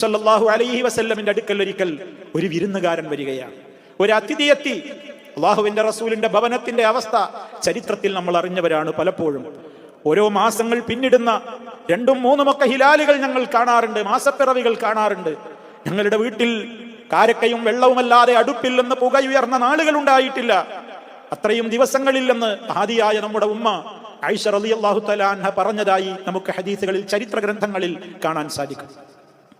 സല്ലല്ലാഹു അലൈഹി വസല്ലമിന്റെ അടുക്കൽ ഒരിക്കൽ ഒരു വിരുന്നുകാരൻ വരികയാണ്. ഒരു അതിഥി എത്തി അള്ളാഹുവിന്റെ റസൂലിന്റെ ഭവനത്തിന്റെ അവസ്ഥ ചരിത്രത്തിൽ നമ്മൾ അറിഞ്ഞവരാണ് പലപ്പോഴും. ഓരോ മാസങ്ങൾ പിന്നിടുന്ന രണ്ടും മൂന്നുമൊക്കെ ഹിലാലുകൾ ഞങ്ങൾ കാണാറുണ്ട് മാസപ്പിറവികൾ കാണാറുണ്ട്. ഞങ്ങളുടെ വീട്ടിൽ കാരക്കയും വെള്ളവുമല്ലാതെ അടുപ്പിൽ നിന്ന് നാളുകൾ ഉണ്ടായിട്ടില്ല. അത്രയും ദിവസങ്ങളില്ലെന്ന് ആദിയായ നമ്മുടെ ഉമ്മ ഐഷർ അലി അള്ളാഹു അൻഹ പറഞ്ഞതായി നമുക്ക് ഹദീസുകളിൽ ചരിത്ര ഗ്രന്ഥങ്ങളിൽ കാണാൻ സാധിക്കും.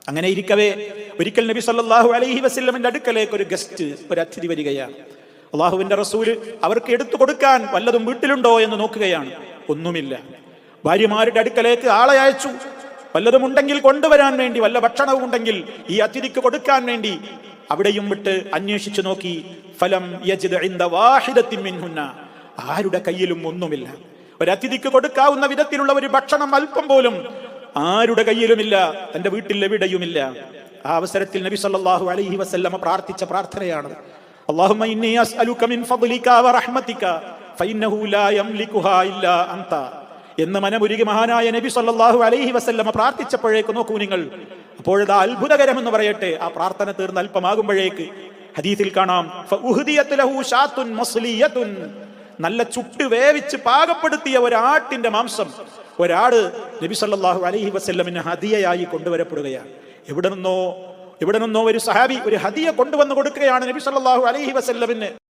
അങ്ങനെ ഇരിക്കവേ. ഒരിക്കൽ നബി സല്ലാഹു അലൈഹി വസ്ല്ലമിന്റെ അടുക്കലേക്ക് ഒരു ഗസ്റ്റ് ഒരു അതിഥി വരികയാണ്. അള്ളാഹുവിന്റെ റസൂൽ അവർക്ക് എടുത്തു കൊടുക്കാൻ വല്ലതും വീട്ടിലുണ്ടോ എന്ന് നോക്കുകയാണ്. ഒന്നുമില്ല. ഭാര്യമാരുടെ അടുക്കലേക്ക് ആളെ അയച്ചു. വല്ലതും ഉണ്ടെങ്കിൽ കൊണ്ടുവരാൻ വേണ്ടി വല്ല ഭക്ഷണവും ഉണ്ടെങ്കിൽ ഈ അതിഥിക്ക് കൊടുക്കാൻ വേണ്ടി അവിടെയും വിട്ട് അന്വേഷിച്ചു നോക്കി. ഫലം ആരുടെ കയ്യിലും ഒന്നുമില്ല. ഒരു അതിഥിക്ക് കൊടുക്കാവുന്ന വിധത്തിലുള്ള ഒരു ഭക്ഷണം അല്പം പോലും ആരുടെ കയ്യിലുമില്ല തന്റെ വീട്ടിൽ എവിടെയുമില്ല. ആ അവസരത്തിൽ നബി സല്ലല്ലാഹു അലൈഹി വസല്ലമ പ്രാർത്ഥിച്ച പ്രാർത്ഥനയാണ്. അല്ലാഹുമ്മ ഇന്നി അസ്അലുക മിൻ ഫഇന്നഹു ലാ യംലികുഹാ ഇല്ലാ അൻത എന്ന് മനമുരുകി മഹാനായ നബി സല്ലല്ലാഹു അലൈഹി വസല്ലമ പ്രാർത്ഥിച്ചപ്പോഴേക്ക് നോക്കൂ നിങ്ങൾ. അപ്പോഴത് അത്ഭുതകരമെന്ന് പറയട്ടെ ആ പ്രാർത്ഥന തീർന്ന് അല്പമാകുമ്പോഴേക്ക് ഹദീസിൽ കാണാം. ലഹു നല്ല ചുട്ട് വേവിച്ച് പാകപ്പെടുത്തിയ ഒരാട്ടിന്റെ മാംസം. ഒരാട് നബി സല്ലാഹു അലഹി വസ്ല്ലമിന് ഹദിയയായി കൊണ്ടുവരപ്പെടുകയാണ്. എവിടെ നിന്നോ എവിടെ നിന്നോ ഒരു സഹാബി ഒരു ഹദിയ കൊണ്ടുവന്ന് കൊടുക്കുകയാണ് നബി സല്ലാഹു അലഹി വസല്ലമിന്.